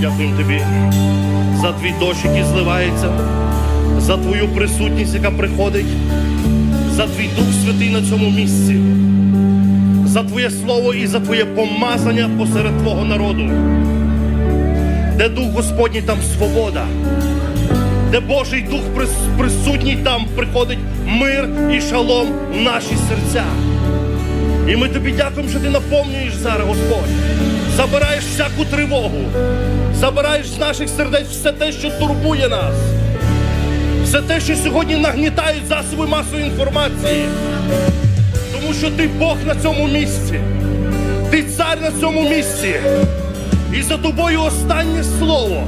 Дякуємо тобі за твій дощ, який зливається, за твою присутність, яка приходить, за твій Дух Святий на цьому місці, за твоє слово і за твоє помазання посеред твого народу. Де Дух Господній, там свобода. Де Божий Дух присутній, там приходить мир і шалом в наші серця. І ми тобі дякуємо, що ти наповнюєш зараз, Господь. Забираєш всяку тривогу, забираєш з наших сердець все те, що турбує нас, все те, що сьогодні нагнітають засоби масової інформації. Тому що ти Бог на цьому місці, ти цар на цьому місці. І за тобою останнє слово.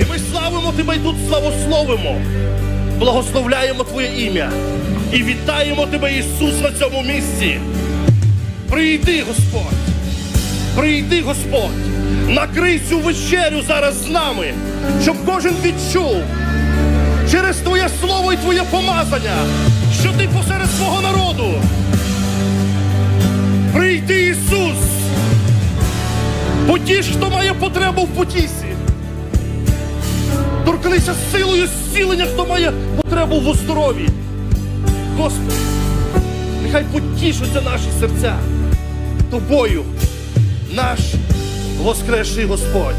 І ми славимо тебе і тут славословимо, благословляємо Твоє ім'я і вітаємо тебе, Ісус, на цьому місці. Прийди, Господь, прийди, Господь, накрий цю вечерю зараз з нами, щоб кожен відчув через Твоє слово і Твоє помазання, що ти посеред свого народу. Прийди, Ісус, потіш, хто має потребу в потісі. Торкнися силою зцілення, хто має потребу в здоров'ї. Господи, нехай потішуться наші серця тобою, наш воскресший Господь.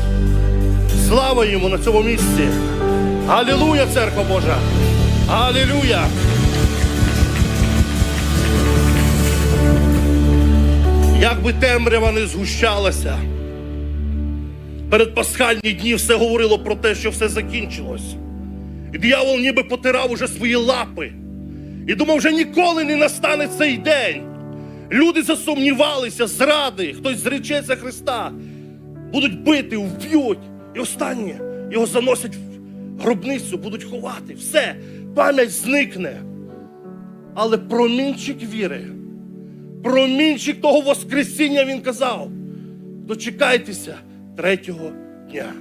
Слава йому на цьому місці. Алілуя, церква Божа! Алілуя! Як би темрява не згущалася, перед пасхальні дні все говорило про те, що все закінчилось. І диявол ніби потирав уже свої лапи. І думав, вже ніколи не настане цей день. Люди засумнівалися, зради, хтось зречеться Христа, будуть бити, вб'ють. І останнє його заносять в гробницю, будуть ховати. Все, пам'ять зникне. Але промінчик віри, промінчик того Воскресіння він казав. Дочекайтеся третього дня.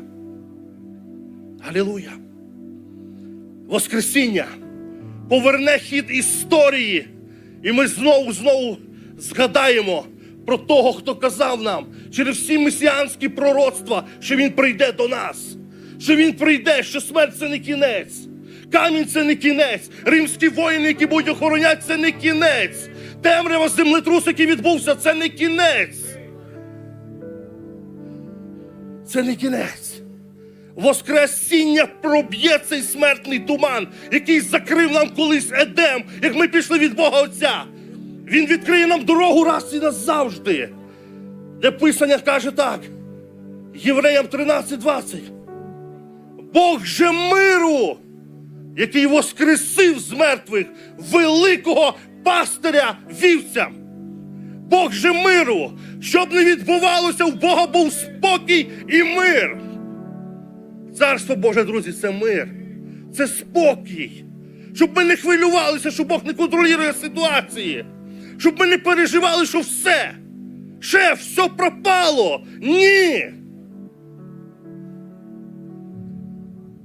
Алілуя! Воскресіння поверне хід історії, і ми знову знову згадаємо про того, хто казав нам через всі месіанські пророцтва, що він прийде до нас, що він прийде, що смерть це не кінець, камінь це не кінець, римські воїни, які будуть охороняти, це не кінець. Темрява землетрус, який відбувся, це не кінець. Це не кінець. Воскресіння проб'є цей смертний туман, який закрив нам колись Едем, як ми пішли від Бога Отця. Він відкриє нам дорогу раз і назавжди. Де Писання каже так, Євреям 13:20. Бог же миру, який воскресив з мертвих великого пастиря вівцям. Бог же миру, щоб не відбувалося, в Бога був спокій і мир. Царство Боже, друзі, це мир, це спокій. Щоб ми не хвилювалися, що Бог не контролює ситуації. Щоб ми не переживали, що все. Шеф, все пропало. Ні.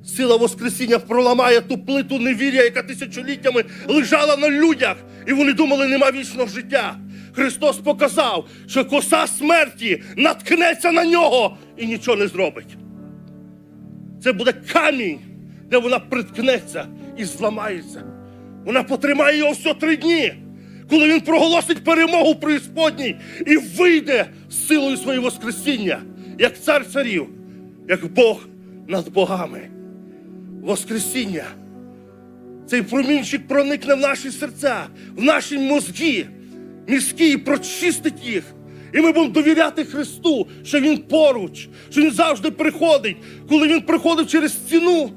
Сила Воскресіння проламає ту плиту невір'я, яка тисячоліттями лежала на людях, і вони думали, нема вічного життя. Христос показав, що коса смерті наткнеться на нього і нічого не зробить. Це буде камінь, де вона приткнеться і зламається. Вона потримає його все три дні, коли він проголосить перемогу при Ісподній і вийде з силою своєї Воскресіння, як цар царів, як Бог над богами. Воскресіння. Цей промінчик проникне в наші серця, в наші мозги, мізки і прочистить їх. І ми будемо довіряти Христу, що Він поруч, що Він завжди приходить. Коли Він приходив через стіну,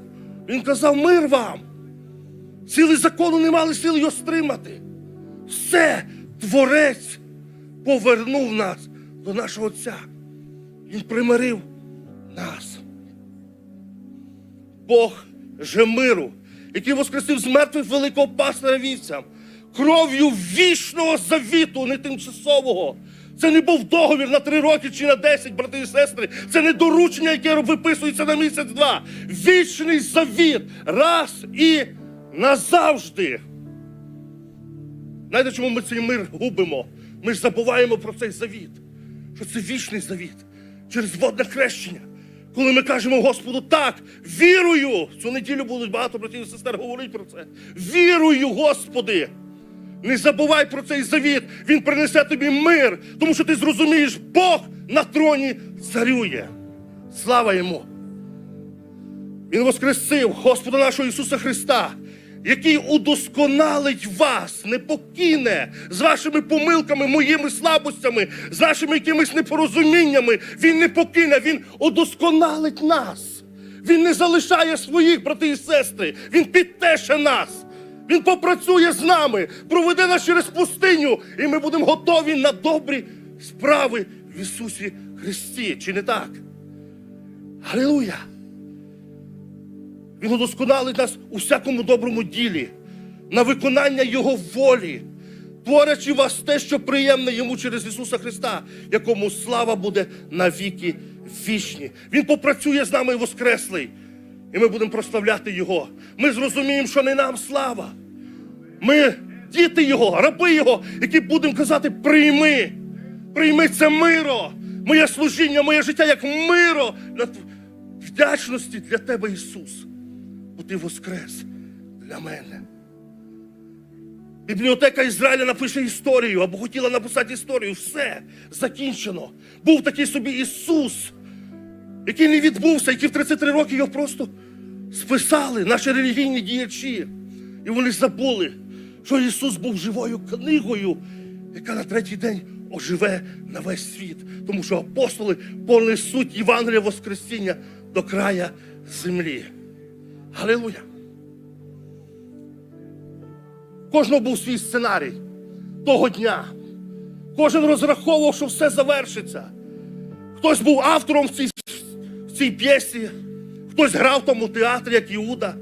Він казав мир вам. Сили закону не мали сили його стримати. Все, Творець повернув нас до нашого Отця. Він примирив нас. Бог же миру, який воскресив з мертвих великого пастора вівцям, кров'ю вічного завіту, не тимчасового. Це не був договір на три роки чи на десять, брати і сестри. Це не доручення, яке виписується на місяць-два. Вічний завіт раз і назавжди. Знаєте, чому ми цей мир губимо? Ми ж забуваємо про цей завіт, що це вічний завіт. через водне хрещення. Коли ми кажемо Господу так, вірую. Цю неділю будуть багато братів і сестер говорити про це. Вірую, Господи. Не забувай про цей завіт. Він принесе тобі мир, тому що ти зрозумієш, Бог на троні царює. Слава йому! Він воскресив Господа нашого Ісуса Христа, який удосконалить вас, не покине з вашими помилками, моїми слабостями, з нашими якимись непорозуміннями. Він не покине, Він удосконалить нас. Він не залишає своїх брати і сестри. Він підтеше нас. Він попрацює з нами, проведе нас через пустиню, і ми будемо готові на добрі справи в Ісусі Христі. Чи не так? Алілуя! Він удосконалить нас у всякому доброму ділі, на виконання Його волі, творячи вас те, що приємне йому через Ісуса Христа, якому слава буде навіки вічні. Він попрацює з нами Воскреслий, і ми будемо прославляти Його. Ми зрозуміємо, що не нам слава. Ми діти Його, раби Його, які будемо казати: прийми, прийми це миро, моє служіння, моє життя як миро вдячності для тебе, Ісус ти воскрес для мене. Бібліотека Ізраїля напише історію або хотіла написати історію. Все закінчено. Був такий собі Ісус, який не відбувся, який в 33 роки його просто списали, наші релігійні діячі. І вони забули, що Ісус був живою книгою, яка на третій день оживе на весь світ. Тому що апостоли понесуть Євангелія Воскресіння до края землі. Галилуя! Кожного був свій сценарій того дня. Кожен розраховував, що все завершиться. Хтось був автором в цій, в цій п'єсі, хтось грав в тому театрі, як Іуда.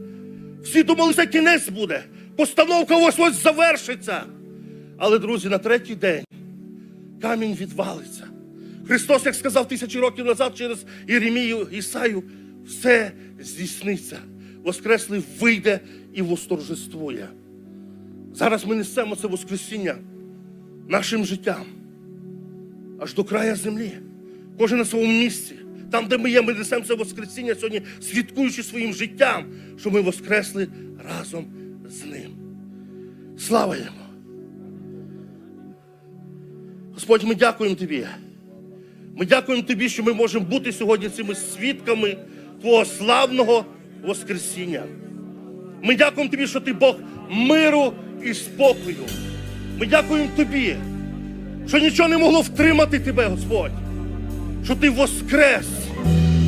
Всі думали, що кінець буде. Постановка ось ось завершиться. Але, друзі, на третій день камінь відвалиться. Христос, як сказав тисячі років назад через Єремію Ісаю, все здійсниться. Воскреслий вийде і восторжествує. Зараз ми несемо це Воскресіння нашим життям аж до края землі. Кожен на своєму місці. Там, де ми є, ми несемо це Воскресіння сьогодні, свідкуючи своїм життям, що ми воскресли разом з ним. Слава йому! Господь, ми дякуємо Тобі. Ми дякуємо Тобі, що ми можемо бути сьогодні цими свідками Твого славного Воскресіння. Ми дякуємо Тобі, що Ти Бог миру і спокою. Ми дякуємо Тобі, що нічого не могло втримати Тебе, Господь, що Ти воскрес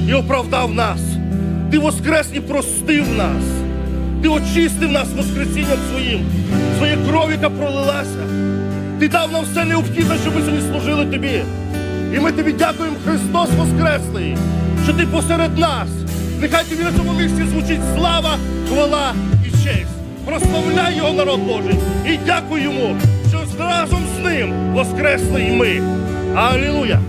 і оправдав нас. Ти воскрес і простив нас. Ти очистив нас Воскресінням своїм, своєю кров'ю, яка пролилася. Ти дав нам все необхідне, щоб ми сьогодні служили тобі. І ми тобі дякуємо, Христос Воскреслий, що ти посеред нас. Нехай тобі на цьому місці звучить слава, хвала і честь. Прославляй його народ Божий і дякуй йому, що разом з ним воскресли й ми. Алілуя!